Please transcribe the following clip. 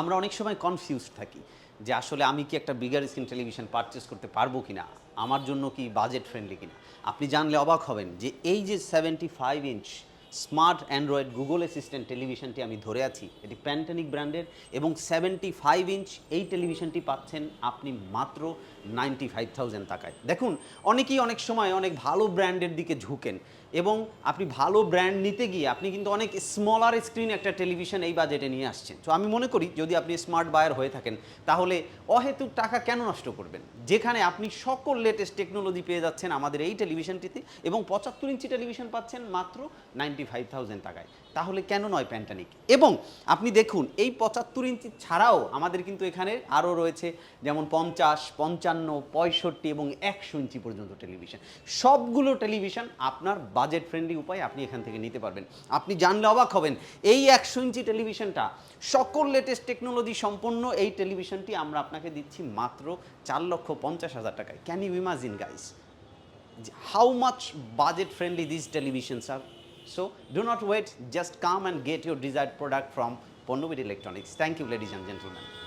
আমরা অনেক সময় কনফিউজ থাকি যে আসলে আমি কি একটা বিগার স্ক্রিন টেলিভিশন পারচেস করতে পারব কিনা? আমার জন্য কি বাজেট ফ্রেন্ডলি কিনা? আপনি জানলে অবাক হবেন যে এই যে seventy five inch smart Android Google assistant টেলিভিশনটি আমি ধরে আছি, এটি প্যান্টানিক ব্র্যান্ডের এবং সেভেন্টি ফাইভ ইঞ্চ এই টেলিভিশনটি পাচ্ছেন আপনি মাত্র নাইনটি ফাইভ থাউজেন্ড টাকায়। দেখুন, অনেকেই অনেক সময় অনেক ভালো ব্র্যান্ডের দিকে ঝুঁকেন। এবং আপনি ভালো ব্র্যান্ড নিতে গিয়ে আপনি কিন্তু অনেক স্মলার স্ক্রিন একটা টেলিভিশন এই বাজেটে নিয়ে আসছেন। তো আমি মনে করি যদি আপনি স্মার্ট বায়ার হয়ে থাকেন, তাহলে অহেতুক টাকা কেন নষ্ট করবেন? যেখানে আপনি সকল লেটেস্ট টেকনোলজি পেয়ে যাচ্ছেন আমাদের এই টেলিভিশনটিতে এবং পঁচাত্তর ইঞ্চি টেলিভিশন পাচ্ছেন মাত্র নাইনটি ফাইভ থাউজেন্ড টাকায়। তাহলে কেন নয় প্যান্টানিক এবং আপনি দেখুন, এই পঁচাত্তর ইঞ্চি ছাড়াও আমাদের কিন্তু এখানে আরও রয়েছে যেমন পঞ্চাশ, পঞ্চান্ন, পঁয়ষট্টি এবং একশো ইঞ্চি পর্যন্ত টেলিভিশন সবগুলো টেলিভিশন আপনার বাজেট ফ্রেন্ডলি উপায় আপনি এখান থেকে নিতে পারবেন। আপনি জানলে অবাক হবেন, এই একশো ইঞ্চি টেলিভিশনটা, সকল লেটেস্ট টেকনোলজি সম্পন্ন এই টেলিভিশনটি আমরা আপনাকে দিচ্ছি মাত্র চার লক্ষ পঞ্চাশ হাজার টাকায়। Can you imagine guys how much budget friendly this television sir so do not wait just come and get your desired product from Ponnobit electronics thank you ladies and gentleman